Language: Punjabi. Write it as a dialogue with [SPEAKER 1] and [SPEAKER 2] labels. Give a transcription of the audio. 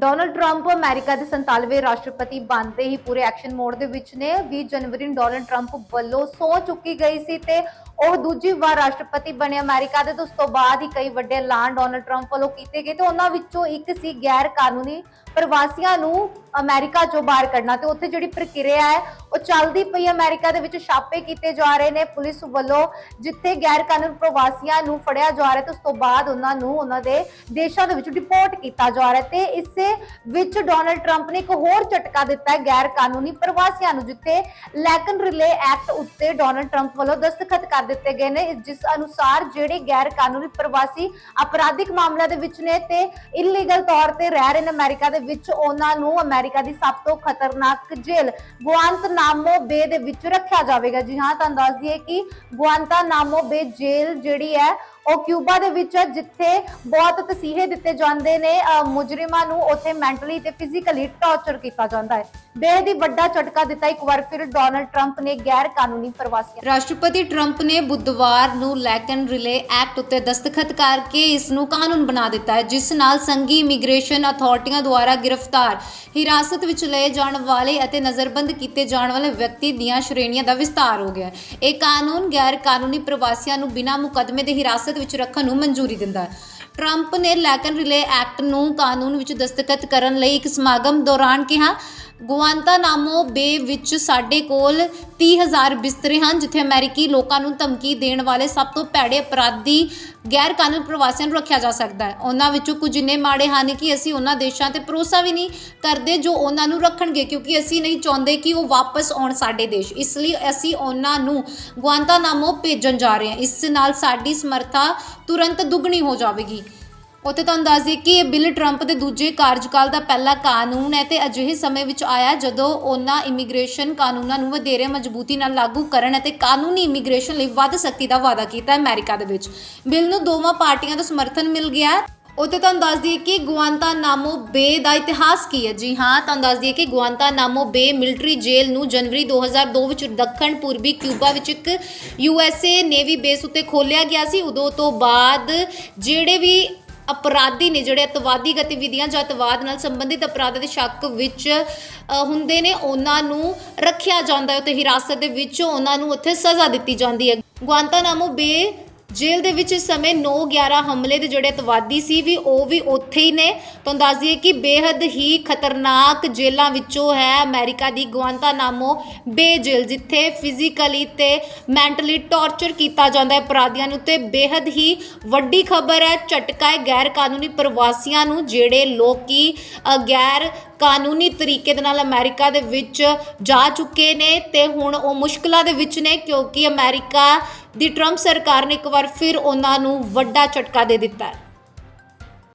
[SPEAKER 1] ਡੋਨਲਡ ਟਰੰਪ ਅਮਰੀਕਾ ਦੇ 47ਵੇਂ ਰਾਸ਼ਟਰਪਤੀ ਬਣਦੇ ਹੀ ਪੂਰੇ ਐਕਸ਼ਨ ਮੋਡ ਦੇ ਵਿੱਚ ਨੇ। 20 ਜਨਵਰੀ ਨੂੰ ਡੋਨਲਡ ਟਰੰਪ ਵੱਲੋਂ ਸੌ ਚੁੱਕੀ ਗਈ ਸੀ ਤੇ ਉਹ ਦੂਜੀ ਵਾਰ ਰਾਸ਼ਟਰਪਤੀ ਬਣੇ ਅਮਰੀਕਾ ਦੇ। ਤੇ ਉਸ ਤੋਂ ਬਾਅਦ ਹੀ ਕਈ ਵੱਡੇ ਐਲਾਨ ਡੋਨਲਡ ਟਰੰਪ ਵੱਲੋਂ ਕੀਤੇ ਗਏ ਤੇ ਉਹਨਾਂ ਵਿੱਚੋਂ ਇੱਕ ਸੀ ਗੈਰ ਕਾਨੂੰਨੀ ਪ੍ਰਵਾਸੀਆਂ ਨੂੰ ਅਮਰੀਕਾ ਚੋਂ ਬਾਹਰ ਕੱਢਣਾ ਤੇ ਉੱਥੇ ਜਿਹੜੀ ਪ੍ਰਕਿਰਿਆ ਹੈ, ਉਹ ਚੱਲਦੀ ਪਈ ਹੈ। ਅਮਰੀਕਾ ਦੇ ਵਿੱਚ ਛਾਪੇ ਕੀਤੇ ਜਾ ਰਹੇ ਨੇ ਪੁਲਿਸ ਵੱਲੋਂ, ਜਿੱਥੇ ਗੈਰ ਕਾਨੂੰਨ ਪ੍ਰਵਾਸੀਆਂ ਨੂੰ ਫੜਿਆ ਜਾ ਰਿਹਾ ਤੇ ਉਸ ਤੋਂ ਬਾਅਦ ਉਹਨਾਂ ਨੂੰ ਉਹਨਾਂ ਦੇ ਦੇਸ਼ਾਂ ਦੇ ਵਿੱਚ ਡਿਪੋਰਟ ਕੀਤਾ ਜਾ ਰਿਹਾ ਤੇ ਇਸੇ ਵਿੱਚ ਡੋਨਲਡ ਟਰੰਪ ਨੇ ਇੱਕ ਹੋਰ ਝਟਕਾ ਦਿੱਤਾ ਹੈ ਗੈਰ ਕਾਨੂੰਨੀ ਪ੍ਰਵਾਸੀਆਂ ਨੂੰ, ਜਿੱਥੇ ਲੈਕਨ ਰਿਲੇ ਐਕਟ ਉੱਤੇ ਡੋਨਲਡ ਟਰੰਪ ਵੱਲੋਂ ਦਸਤਖਤ ਕਰ ਦਿੱਤੇ ਗਏ ਨੇ ਜਿਸ ਅਨੁਸਾਰ ਜਿਹੜੇ ਗੈਰ ਕਾਨੂੰਨੀ ਪ੍ਰਵਾਸੀ ਅਪਰਾਧਿਕ ਮਾਮਲਿਆਂ ਦੇ ਵਿੱਚ ਨੇ ਤੇ ਇਲੀਗਲ ਤੌਰ ਤੇ ਰਹਿ ਰਹੇ ਨੇ ਅਮਰੀਕਾ ਦੇ ਵਿੱਚ ਉਹਨਾਂ ਨੂੰ ਅਮਰੀਕਾ ਦੀ ਸਭ ਤੋਂ ਖਤਰਨਾਕ ਜੇਲ੍ਹ ਗੁਆਂਤਨਾਮੋ ਬੇ ਦੇ ਵਿੱਚ ਰੱਖਿਆ ਜਾਵੇਗਾ। ਜੀ ਹਾਂ, ਤੁਹਾਨੂੰ ਦੱਸ ਦਈਏ ਕਿ ਗੁਆਂਤਨਾਮੋ ਬੇ ਜੇਲ੍ਹ ਜਿਹੜੀ ਹੈ, ਉਹ ਕਿਊਬਾ ਦੇ ਵਿੱਚ ਜਿੱਥੇ ਬਹੁਤ ਤਸੀਹੇ ਦਿੱਤੇ ਜਾਂਦੇ ਨੇ ਮੁਜਰਮਾਂ ਨੂੰ ਉੱਥੇ ਮੈਂਟਲੀ ਤੇ ਫਿਜ਼ੀਕਲੀ ਟੌਰਚਰ ਕੀਤਾ ਜਾਂਦਾ ਹੈ। ਬੇਹੱਦ ਹੀ ਵੱਡਾ ਝਟਕਾ ਦਿੱਤਾ ਇੱਕ ਵਾਰ ਫਿਰ ਡੋਨਲਡ ਟਰੰਪ ਨੇ ਗੈਰ ਕਾਨੂੰਨੀ ਪ੍ਰਵਾਸੀਆਂ
[SPEAKER 2] ਰਾਸ਼ਟਰਪਤੀ ਟਰੰਪ ਨੇ ਬੁੱਧਵਾਰ ਨੂੰ ਲੈਕਨ ਰਿਲੇ ਐਕਟ ਉੱਤੇ ਦਸਤਖਤ ਕਰਕੇ ਇਸ ਨੂੰ ਕਾਨੂੰਨ ਬਣਾ ਦਿੱਤਾ ਹੈ, ਜਿਸ ਨਾਲ ਸੰਘੀ ਇਮੀਗ੍ਰੇਸ਼ਨ ਅਥਾਰਟੀਆਂ ਦੁਆਰਾ ਗ੍ਰਿਫਤਾਰ। ਹਿਰਾਸਤ ਵਿੱਚ ਲਏ ਜਾਣ ਵਾਲੇ ਅਤੇ ਨਜ਼ਰਬੰਦ ਕੀਤੇ ਜਾਣ ਵਾਲੇ ਵਿਅਕਤੀ ਦੀਆਂ ਸ਼੍ਰੇਣੀਆਂ ਦਾ ਵਿਸਤਾਰ ਹੋ ਗਿਆ ਹੈ। ਇਹ ਕਾਨੂੰਨ ਗੈਰ ਕਾਨੂੰਨੀ ਪ੍ਰਵਾਸੀਆਂ ਨੂੰ ਬਿਨਾਂ ਮੁਕੱਦਮੇ ਦੇ ਹਿਰਾਸਤ ਵਿੱਚ ਰੱਖਣ ਨੂੰ ਮਨਜ਼ੂਰੀ ਦਿੰਦਾ ਹੈ। ਟਰੰਪ ਨੇ ਲੈਕਨ ਰਿਲੇ ਐਕਟ ਨੂੰ ਕਾਨੂੰਨ ਵਿੱਚ ਦਸਤਖਤ ਕਰਨ ਲਈ ਇੱਕ ਸਮਾਗਮ ਦੌਰਾਨ ਕਿਹਾ ਗੁਆਂਤਾਨਾਮੋ ਬੇ ਵਿੱਚ ਸਾਡੇ ਕੋਲ 30000 ਬਿਸਤਰੇ ਹਨ, ਜਿੱਥੇ ਅਮਰੀਕੀ ਲੋਕਾਂ ਨੂੰ ਧਮਕੀ ਦੇਣ ਵਾਲੇ ਸਭ ਤੋਂ ਭੈੜੇ ਅਪਰਾਧੀ ਗੈਰ ਕਾਨੂੰਨ ਪ੍ਰਵਾਸੀਆਂ ਨੂੰ ਰੱਖਿਆ ਜਾ ਸਕਦਾ ਹੈ। ਉਹਨਾਂ ਵਿੱਚੋਂ ਕੁਝ ਇੰਨੇ ਮਾੜੇ ਹਨ ਕਿ ਅਸੀਂ ਉਹਨਾਂ ਦੇਸ਼ਾਂ ਤੇ ਭਰੋਸਾ ਵੀ ਨਹੀਂ ਕਰਦੇ ਜੋ ਉਹਨਾਂ ਨੂੰ ਰੱਖਣਗੇ, ਕਿਉਂਕਿ ਅਸੀਂ ਨਹੀਂ ਚਾਹੁੰਦੇ ਕਿ ਉਹ ਵਾਪਸ ਆਉਣ ਸਾਡੇ ਦੇਸ਼। ਇਸ ਲਈ ਅਸੀਂ ਉਹਨਾਂ ਨੂੰ ਗੁਆਂਤਾਨਾਮੋ ਭੇਜਣ ਜਾ ਰਹੇ ਹਾਂ। ਇਸ ਨਾਲ ਸਾਡੀ ਸਮਰੱਥਾ ਤੁਰੰਤ ਦੁੱਗਣੀ ਹੋ ਜਾਵੇਗੀ। ਉੱਥੇ ਤੁਹਾਨੂੰ ਦੱਸ ਦਈਏ ਕਿ ਇਹ ਬਿੱਲ ਟਰੰਪ ਦੇ ਦੂਜੇ ਕਾਰਜਕਾਲ ਦਾ ਪਹਿਲਾ ਕਾਨੂੰਨ ਹੈ ਤੇ ਅਜਿਹੇ ਸਮੇਂ ਵਿੱਚ ਆਇਆ ਜਦੋਂ ਉਹਨਾਂ ਇਮੀਗ੍ਰੇਸ਼ਨ ਕਾਨੂੰਨਾਂ ਨੂੰ ਵਧੇਰੇ ਮਜ਼ਬੂਤੀ ਨਾਲ ਲਾਗੂ ਕਰਨ ਅਤੇ ਕਾਨੂੰਨੀ ਇਮੀਗ੍ਰੇਸ਼ਨ ਲਈ ਵੱਧ ਸਖਤੀ ਦਾ ਵਾਅਦਾ ਕੀਤਾ ਹੈ ਅਮਰੀਕਾ ਦੇ ਵਿੱਚ। ਬਿੱਲ ਨੂੰ ਦੋਵਾਂ ਪਾਰਟੀਆਂ ਤੋਂ ਸਮਰਥਨ ਮਿਲ ਗਿਆ ਉੱਥੇ ਤੁਹਾਨੂੰ ਦੱਸ ਦਈਏ ਕਿ ਗੁਆਂਤਾਨਾਮੋ ਬੇ ਦਾ ਇਤਿਹਾਸ ਕੀ ਹੈ? ਜੀ ਹਾਂ, ਤੁਹਾਨੂੰ ਦੱਸ ਦਈਏ ਕਿ ਗੁਆਂਤਾਨਾਮੋ ਬੇ ਮਿਲਟਰੀ ਜੇਲ੍ਹ ਨੂੰ ਜਨਵਰੀ 2002 ਵਿੱਚ ਦੱਖਣ ਪੂਰਬੀ ਕਿਊਬਾ ਵਿੱਚ ਇੱਕ ਯੂਐਸਏ ਨੇਵੀ ਬੇਸ ਉੱਤੇ ਖੋਲ੍ਹਿਆ ਗਿਆ ਸੀ। ਉਦੋਂ ਤੋਂ ਬਾਅਦ ਜਿਹੜੇ ਵੀ ਅਪਰਾਧੀ ਨੇ ਜਿਹੜੇ ਅਤਵਾਦੀ ਗਤੀਵਿਧੀਆਂ ਜਾਂ ਅਤਵਾਦ ਨਾਲ ਸੰਬੰਧਿਤ ਅਪਰਾਧਾਂ ਦੇ ਸ਼ੱਕ ਵਿੱਚ ਹੁੰਦੇ ਨੇ, ਉਹਨਾਂ ਨੂੰ ਰੱਖਿਆ ਜਾਂਦਾ ਹੈ ਤੇ ਹਿਰਾਸਤ ਦੇ ਵਿੱਚ ਉਹਨਾਂ ਨੂੰ ਉੱਥੇ ਸਜ਼ਾ ਦਿੱਤੀ ਜਾਂਦੀ ਹੈ। ਗੁਆਂਤਾਨਾਮੋ ਬੇ ਜੇਲ੍ਹ ਦੇ ਵਿੱਚ ਇਸ ਸਮੇਂ 9/11 ਹਮਲੇ ਦੇ ਜਿਹੜੇ ਤਵਾਦੀ ਸੀ ਵੀ ਉਹ ਵੀ ਉੱਥੇ ਹੀ ਨੇ। ਤੁਹਾਨੂੰ ਦੱਸ ਕਿ ਬੇहद ਹੀ ਖਤਰਨਾਕ ਜੇਲ੍ਹਾਂ ਵਿੱਚੋਂ ਹੈ ਅਮਰੀਕਾ ਦੀ ਗੁਆਂਤਾਨਾਮੋ ਬੇ ਜੇਲ੍ਹ ਜਿੱਥੇ ਫਿਜ਼ੀਕਲੀ ਤੇ ਮੈਂਟਲੀ ਟੌਰਚਰ ਕੀਤਾ ਜਾਂਦਾ ਹੈ ਅਪਰਾਧੀਆਂ ਨੂੰ ਤੇ ਬੇहद ਹੀ ਵੱਡੀ ਖਬਰ ਹੈ ਝਟਕਾ ਹੈ ਗੈਰ ਕਾਨੂੰਨੀ ਪ੍ਰਵਾਸੀਆਂ ਨੂੰ, ਜਿਹੜੇ ਲੋਕੀ ਗੈਰ ਕਾਨੂੰਨੀ ਤਰੀਕੇ ਦੇ ਨਾਲ ਅਮਰੀਕਾ ਦੇ ਵਿੱਚ ਜਾ ਚੁੱਕੇ ਨੇ ਤੇ ਹੁਣ ਉਹ ਮੁਸ਼ਕਲਾਂ ਦੇ ਵਿੱਚ ਨੇ ਕਿਉਂਕਿ ਅਮਰੀਕਾ ਦੀ ਟਰੰਪ ਸਰਕਾਰ ਨੇ ਇੱਕ ਵਾਰ ਫਿਰ ਉਹਨਾਂ ਨੂੰ ਵੱਡਾ ਝਟਕਾ ਦੇ ਦਿੱਤਾ